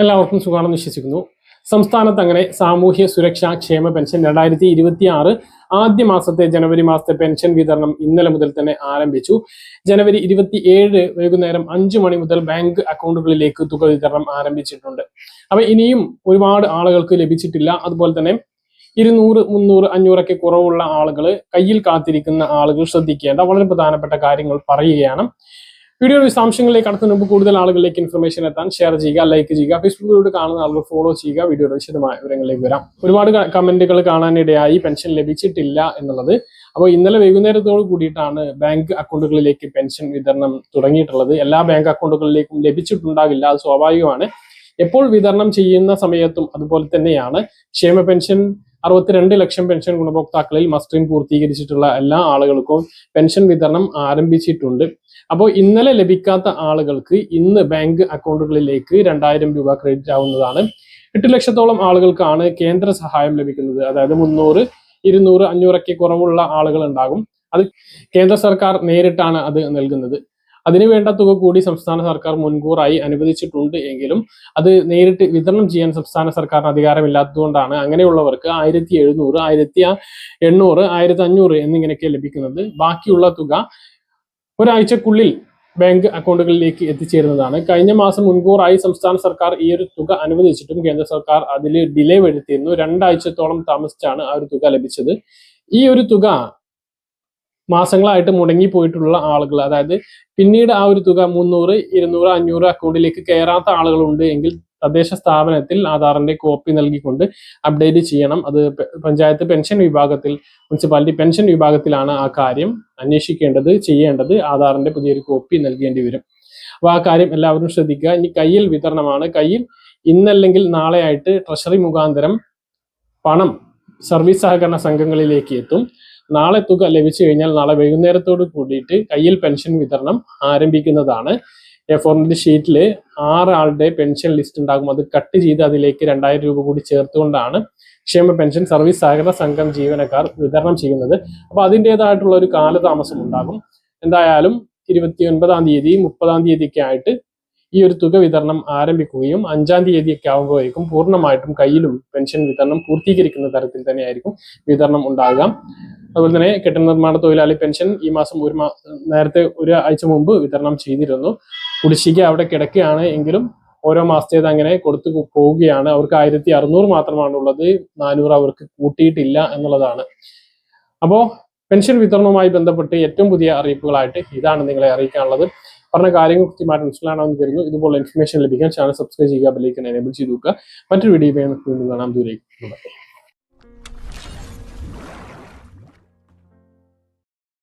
എല്ലാവർക്കും സുഖമാണെന്ന് വിശ്വസിക്കുന്നു. സംസ്ഥാനത്ത് അങ്ങനെ സാമൂഹ്യ സുരക്ഷാ ക്ഷേമ പെൻഷൻ രണ്ടായിരത്തി ഇരുപത്തി ആറ് ആദ്യ മാസത്തെ ജനുവരി മാസത്തെ പെൻഷൻ വിതരണം ഇന്നലെ മുതൽ തന്നെ ആരംഭിച്ചു. ജനുവരി ഇരുപത്തി ഏഴ് വൈകുന്നേരം അഞ്ചു മണി മുതൽ ബാങ്ക് അക്കൗണ്ടുകളിലേക്ക് തുക വിതരണം ആരംഭിച്ചിട്ടുണ്ട്. അപ്പൊ ഇനിയും ഒരുപാട് ആളുകൾക്ക് ലഭിച്ചിട്ടില്ല. അതുപോലെ തന്നെ ഇരുന്നൂറ് മുന്നൂറ് അഞ്ഞൂറൊക്കെ കുറവുള്ള ആളുകൾ കയ്യിൽ കാത്തിരിക്കുന്ന ആളുകൾ ശ്രദ്ധിക്കേണ്ട വളരെ പ്രധാനപ്പെട്ട കാര്യങ്ങൾ പറയുകയാണ്. വീഡിയോ വിശദാംശങ്ങളിലേക്ക് കടക്കുന്നതിന് മുമ്പ് കൂടുതൽ ആളുകളിലേക്ക് ഇൻഫർമേഷൻ എത്താൻ ഷെയർ ചെയ്യുക ലൈക്ക് ചെയ്യുക ഫേസ്ബുക്കിലൂടെ കാണുന്ന ആളുകൾ ഫോളോ ചെയ്യുക വീഡിയോയുടെ വിശദമായ വിവരങ്ങളിലേക്ക് വരാം. ഒരുപാട് കമന്റുകൾ കാണാനിടയായി പെൻഷൻ ലഭിച്ചിട്ടില്ല എന്നുള്ളത്. അപ്പോൾ ഇന്നലെ വൈകുന്നേരത്തോട് കൂടിയിട്ടാണ് ബാങ്ക് അക്കൗണ്ടുകളിലേക്ക് പെൻഷൻ വിതരണം തുടങ്ങിയിട്ടുള്ളത്. എല്ലാ ബാങ്ക് അക്കൗണ്ടുകളിലേക്കും ലഭിച്ചിട്ടുണ്ടാകില്ല അത് സ്വാഭാവികമാണ്. എപ്പോൾ വിതരണം ചെയ്യുന്ന സമയത്തും അതുപോലെ തന്നെയാണ്. ക്ഷേമ പെൻഷൻ അറുപത്തിരണ്ട് ലക്ഷം പെൻഷൻ ഗുണഭോക്താക്കളിൽ മസ്റ്ററിംഗ് പൂർത്തീകരിച്ചിട്ടുള്ള എല്ലാ ആളുകൾക്കും പെൻഷൻ വിതരണം ആരംഭിച്ചിട്ടുണ്ട്. അപ്പോൾ ഇന്നലെ ലഭിക്കാത്ത ആളുകൾക്ക് ഇന്ന് ബാങ്ക് അക്കൗണ്ടുകളിലേക്ക് രണ്ടായിരം രൂപ ക്രെഡിറ്റ് ആവുന്നതാണ്. എട്ട് ലക്ഷത്തോളം ആളുകൾക്കാണ് കേന്ദ്ര സഹായം ലഭിക്കുന്നത്. അതായത് മുന്നൂറ് ഇരുന്നൂറ് അഞ്ഞൂറൊക്കെ കുറവുള്ള ആളുകൾ ഉണ്ടാകും അത് കേന്ദ്ര സർക്കാർ നേരിട്ടാണ് അത് നൽകുന്നത്. അതിനു വേണ്ട തുക കൂടി സംസ്ഥാന സർക്കാർ മുൻകൂറായി അനുവദിച്ചിട്ടുണ്ട് എങ്കിലും അത് നേരിട്ട് വിതരണം ചെയ്യാൻ സംസ്ഥാന സർക്കാരിന് അധികാരമില്ലാത്തതുകൊണ്ടാണ്. അങ്ങനെയുള്ളവർക്ക് ആയിരത്തി എഴുന്നൂറ് ആയിരത്തി എണ്ണൂറ് ആയിരത്തി അഞ്ഞൂറ് എന്നിങ്ങനെയൊക്കെ ലഭിക്കുന്നത്. ബാക്കിയുള്ള തുക ഒരാഴ്ചക്കുള്ളിൽ ബാങ്ക് അക്കൗണ്ടുകളിലേക്ക് എത്തിച്ചേരുന്നതാണ്. കഴിഞ്ഞ മാസം മുൻകൂറായി സംസ്ഥാന സർക്കാർ ഈ ഒരു തുക അനുവദിച്ചിട്ടും കേന്ദ്ര സർക്കാർ അതിൽ ഡിലേ വരുത്തിയിരുന്നു. രണ്ടാഴ്ചത്തോളം താമസിച്ചാണ് ആ ഒരു തുക ലഭിച്ചത്. ഈ ഒരു തുക മാസങ്ങളായിട്ട് മുടങ്ങിപ്പോയിട്ടുള്ള ആളുകൾ. അതായത് പിന്നീട് ആ ഒരു തുക മുന്നൂറ് ഇരുന്നൂറ് അഞ്ഞൂറ് അക്കൗണ്ടിലേക്ക് കയറാത്ത ആളുകളുണ്ട് എങ്കിൽ തദ്ദേശ സ്ഥാപനത്തിൽ ആധാറിന്റെ കോപ്പി നൽകിക്കൊണ്ട് അപ്ഡേറ്റ് ചെയ്യണം. അത് പഞ്ചായത്ത് പെൻഷൻ വിഭാഗത്തിൽ മുനിസിപ്പാലിറ്റി പെൻഷൻ വിഭാഗത്തിലാണ് ആ കാര്യം അന്വേഷിക്കേണ്ടത് ചെയ്യേണ്ടത്. ആധാറിന്റെ പുതിയൊരു കോപ്പി നൽകേണ്ടി വരും. അപ്പൊ ആ കാര്യം എല്ലാവരും ശ്രദ്ധിക്കുക. ഇനി കയ്യിൽ വിതരണമാണ്. കയ്യിൽ ഇന്നല്ലെങ്കിൽ നാളെയായിട്ട് ട്രഷറി മുഖാന്തരം പണം സർവീസ് സഹകരണ സംഘങ്ങളിലേക്ക് എത്തും. നാളെ തുക ലഭിച്ചു കഴിഞ്ഞാൽ നാളെ വൈകുന്നേരത്തോട് കൂടിയിട്ട് കയ്യിൽ പെൻഷൻ വിതരണം ആരംഭിക്കുന്നതാണ്. എ ഫോറിന്റെ ഷീറ്റിൽ ആറാളുടെ പെൻഷൻ ലിസ്റ്റ് ഉണ്ടാകും. അത് കട്ട് ചെയ്ത് അതിലേക്ക് രണ്ടായിരം രൂപ കൂടി ചേർത്തുകൊണ്ടാണ് ക്ഷേമ പെൻഷൻ സർവീസ് സഹകരണ സംഘം ജീവനക്കാർ വിതരണം ചെയ്യുന്നത്. അപ്പൊ അതിന്റെതായിട്ടുള്ള ഒരു കാലതാമസം ഉണ്ടാകും. എന്തായാലും ഇരുപത്തി ഒൻപതാം തീയതി മുപ്പതാം തീയതിയൊക്കെ ആയിട്ട് ഈ ഒരു തുക വിതരണം ആരംഭിക്കുകയും അഞ്ചാം തീയതിയൊക്കെ ആകുമ്പോഴേക്കും പൂർണമായിട്ടും കയ്യിലും പെൻഷൻ വിതരണം പൂർത്തീകരിക്കുന്ന തരത്തിൽ തന്നെയായിരിക്കും വിതരണം ഉണ്ടാകുക അതുപോലെ തന്നെ കെട്ടിട നിർമ്മാണ തൊഴിലാളി പെൻഷൻ ഈ മാസം ഒരു നേരത്തെ ഒരു ആഴ്ച മുമ്പ് വിതരണം ചെയ്തിരുന്നു. കുടിശ്ശിക അവിടെ കിടക്കുകയാണ് എങ്കിലും ഓരോ മാസത്തേത് അങ്ങനെ കൊടുത്തു പോവുകയാണ്. അവർക്ക് ആയിരത്തി അറുന്നൂറ് മാത്രമാണ് ഉള്ളത്. നാനൂറ് അവർക്ക് കൂട്ടിയിട്ടില്ല എന്നുള്ളതാണ്. അപ്പോൾ പെൻഷൻ വിതരണവുമായി ബന്ധപ്പെട്ട് ഏറ്റവും പുതിയ അറിയിപ്പുകളായിട്ട് ഇതാണ് നിങ്ങളെ അറിയിക്കാനുള്ളത്. പറഞ്ഞ കാര്യങ്ങൾ കൃത്യമായിട്ട് മനസ്സിലാണെന്ന് കരുതുന്നു. ഇതുപോലെ ഇൻഫർമേഷൻ ലഭിക്കാൻ ചാനൽ സബ്സ്ക്രൈബ് ചെയ്യുക ബെല്ലൈക്കൻ എനേബിൾ ചെയ്തു നോക്കുക മറ്റൊരു വീഡിയോ വീണ്ടും കാണാം. ദൂരേക്ക്.